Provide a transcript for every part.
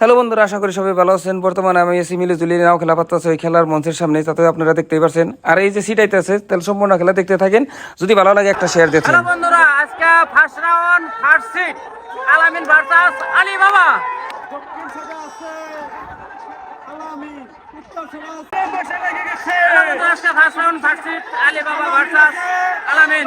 Hello বন্ধুরা আশা করি সবাই ভালো আছেন। বর্তমানে আমি এসি মিলে জুলি নাও খেলা পাত্তাছে ওই খেলার মঞ্চের সামনে তাতে আপনারা দেখতেই পারছেন। আর এই যে সিটাইতে আছে তাহলে সম্পূর্ণ খেলা দেখতে থাকেন। যদি ভালো লাগে একটা শেয়ার দিতে হ্যালো বন্ধুরা আজকে first round first seat Alamin versus Ali Baba. আজকে first round first seat Ali Baba versus Alamin.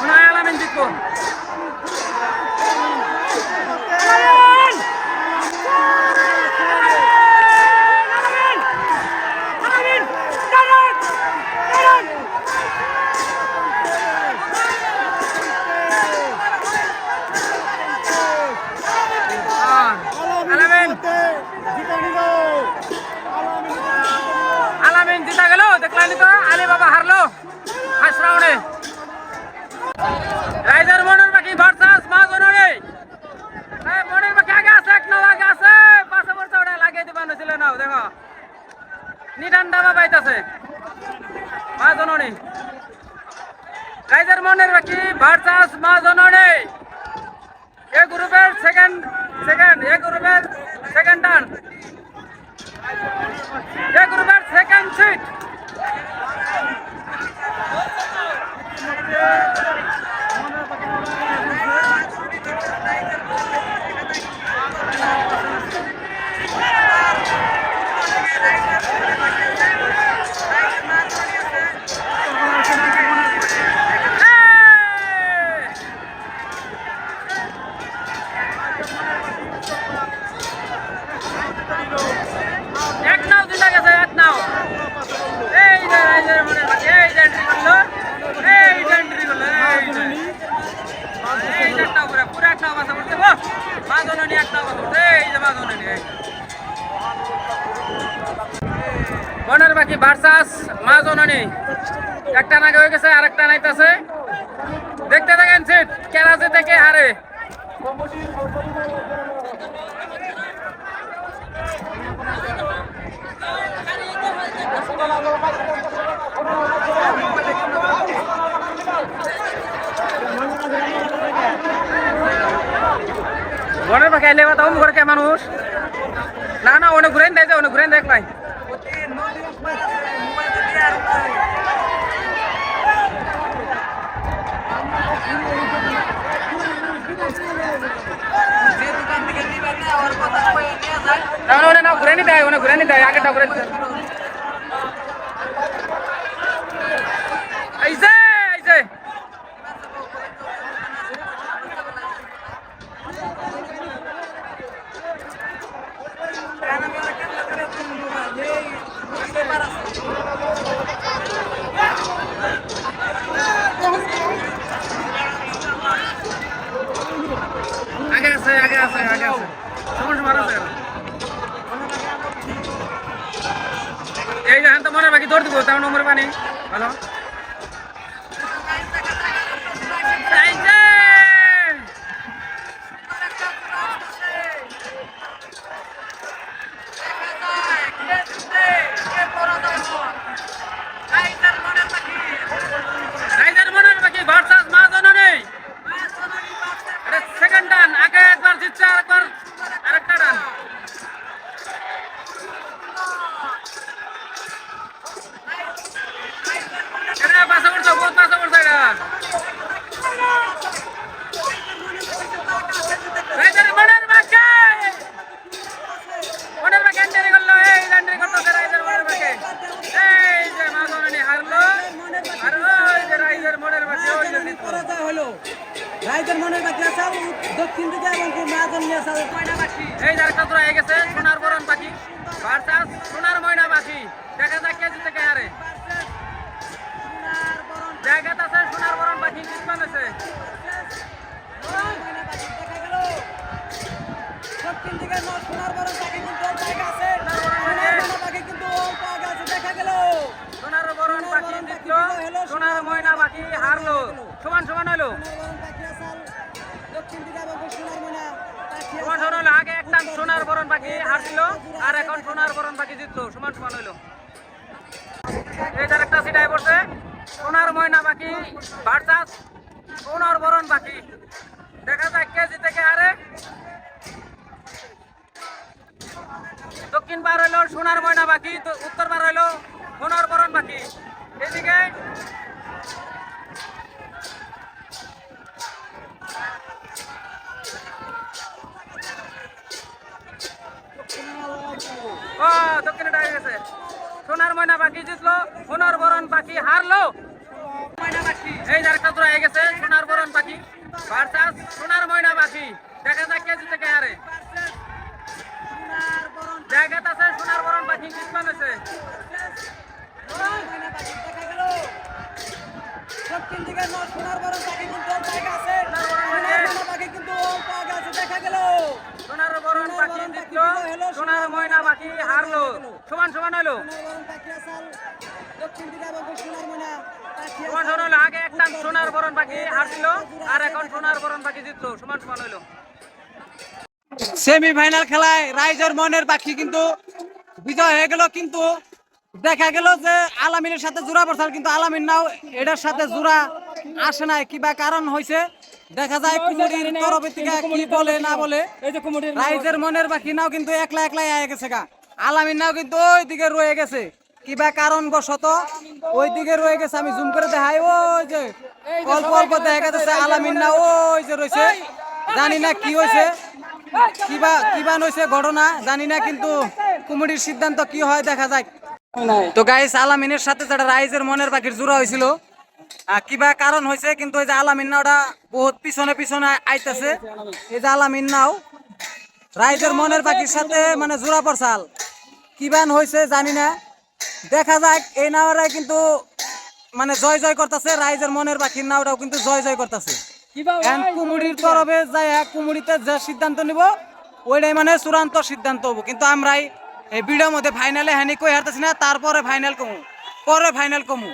মনে হয় আলামিন জিতবো আর আলামিন আলামিন জিতা গেল দেখলানি তো আলী বাবা হারলো ফার্স্ট রাউন্ডে রাইজার মনের বাকি ভার্সাস মা জনরে মনের বাকি আগে আছে এক নাও আগে আছে পাশে পড়ছে ওটা লাগিয়ে দিবা নছিল নাও দেখো নিটান ডাবা পাইতাছে মা জননী মনে রাখি বাকি ভার্সাস মা এ গ্রুপের সেকেন্ড সেকেন্ড এ গ্রুপের সেকেন্ড টার্ন এ গ্রুপের সেকেন্ড সিট জননী একটা নাগে হয়ে গেছে, আরেকটা নাইতাছে। দেখতে থাকেন সিট কেরাজে থেকে হারে। মনের পাখি আইলে বা ঘরে কে মানুষ? না না, অনেক ঘুরেন দেয় অনেক ঘুরেন দেখ নাই না না দিতে। আইছে আইছে আগে আছে আগে আছে আগে আছে সময় সময় আছে এই যে হ্যাঁ তো মনে বাকি দৌড় দিব তার নম্বর রাইজের মনের আছে দক্ষিণ দিকে এবং মাজন নিয়ে আছে। এই যার আরেকটা হয়ে গেছে সোনার বরণ পাখি। ভার্সাস সোনার ময়না পাখি দেখা যাক কে জিতে কে হারে। জায়গাটা আছে সোনার বরণ পাখি কিসমান আছে হলো, আগে একটা সোনার বরণ পাখি আর এখন সোনার বরণ পাখি জিতলো। সমান সমান হলো খেলায় পড়ছে। সোনার ময়না বাকি ভার্সাস সোনার বরণ বাকি। দেখা যাক কে জিতে কে দক্ষিণ পার হইল, সোনার ময়না তো উত্তর পার হইল, সোনার বরণ বাকি। এদিকে সোনার ময়না বাকি জিতলো, সোনার বরণ বাকি হারলো। এই জোড়া হয়ে গেছে, সোনার বরণ ভার্সাস, সোনার ময়না বাকি দেখা যাক কে জিতে হারে। আছে, সোনার বরণ বাকি কিসমান আছে। সোনার বরণ পাখি কিন্তু আছে। বাকি, হারলো। সমান সমান হলো। সমান সমান হলো। আগে একটা সোনার বরণ হারছিল, আর এখন সোনার বরণ জিতলো। সমান সমান হলো। সেমিফাইনাল খেলায় রাইজের মনের পাখি কিন্তু বিজয় হয়ে গেল, কিন্তু দেখা গেল যে আলামিনের সাথে জোড়া পড়ছাল কিন্তু আলামিন নাও এটার সাথে জোড়া আসে নাই। কিবা কারণ হয়েছে দেখা যায় কুমুরির তরফের থেকে কি বলে না বলে? রাইজের মনের পাখি নাও কিন্তু একলা একলাই আয় গেছে গা। আলামিন নাও কিন্তু ওই দিকে রয়ে গেছে। কিবা কারণ বশত ওই দিকে রয়ে গেছে আমি জুম করে দেখাই। ওই যে অল্প অল্প দেখা গেছে আলামিন না ওই যে রয়েছে। জানি না কি হয়েছে কিবা কিবা নইছে ঘটনা জানি না কিন্তু কুমুরির সিদ্ধান্ত কি হয় দেখা যাক। তো গাইস আলামিনের সাথে যেটা রাইজের মনের পাখির জোড়া হয়েছিল কিবা কারণ হয়েছে কিন্তু এই যে আলামিন নাওটা বহুত পিছনে পিছনে আইতাছে। এই যে আলামিন নাও রাইজের মনের পাখির সাথে মানে জোড়া পড়ছাল কিবান হয়েছে জানি না? দেখা যাক এই নাওরা কিন্তু মানে জয় জয় করতেছে রাইজের মনের পাখির নাওটাও কিন্তু জয় জয় করতেছে কুমুড়ির তরফে যাই কুমুড়িতে যে সিদ্ধান্ত নিব ওইটাই মানে চূড়ান্ত সিদ্ধান্ত হব। কিন্তু আমরাই এই ভিডিওর মধ্যে ফাইনালে হানি কই হারতেছি না তারপরে ফাইনাল কমু পরে ফাইনাল কমু।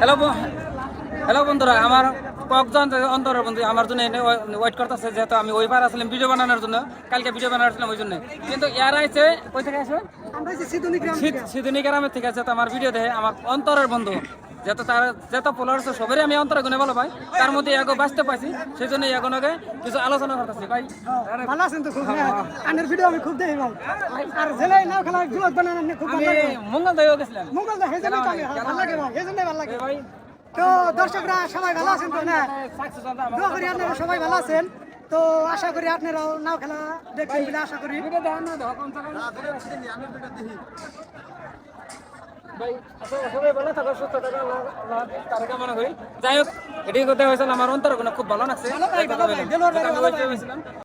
হ্যালো হ্যালো বন্ধুরা আমার কয়েকজন অন্তরের বন্ধু আমার জন্য এনে ওয়েট করতেছে যেহেতু আমি ওইবার আসলাম ভিডিও বানানোর জন্য কালকে ভিডিও বানাচ্ছিলাম ওই জন্য। কিন্তু এরা আছে কই থেকে আসবে? সিধুনি গ্রামের থেকে আছে তো আমার ভিডিও দেখে আমার অন্তরের বন্ধু। যেহেতু তার যত ফলোয়ার আছে সবারই আমি অন্তরে গুনে ভালো পাই। তার মধ্যে এগো বাঁচতে পাইছি সেই জন্য এগোনকে কিছু আলোচনা করতেছি। ভাই ভালো আছেন তো খুব হ্যাঁ। আনের ভিডিও আমি খুব দেখি ভাই। আর জেলায় নাও খেলা জুলত বানানো খুব ভালো আমি লাগে মঙ্গল দইও গেছিলাম। মঙ্গল দা তো আমি ভালো লাগে ভাই হেজনে ভালো লাগে। ভাই তো দর্শকরা সবাই ভালো আছেন তো না? দোয়া করি আপনারা সবাই ভালো আছেন। তো আশা করি আপনারাও নাও খেলা দেখবেন বলে আশা করি। যাই হোক এটি করতে হয়েছিল আমার অন্তর খুব ভালো লাগছে।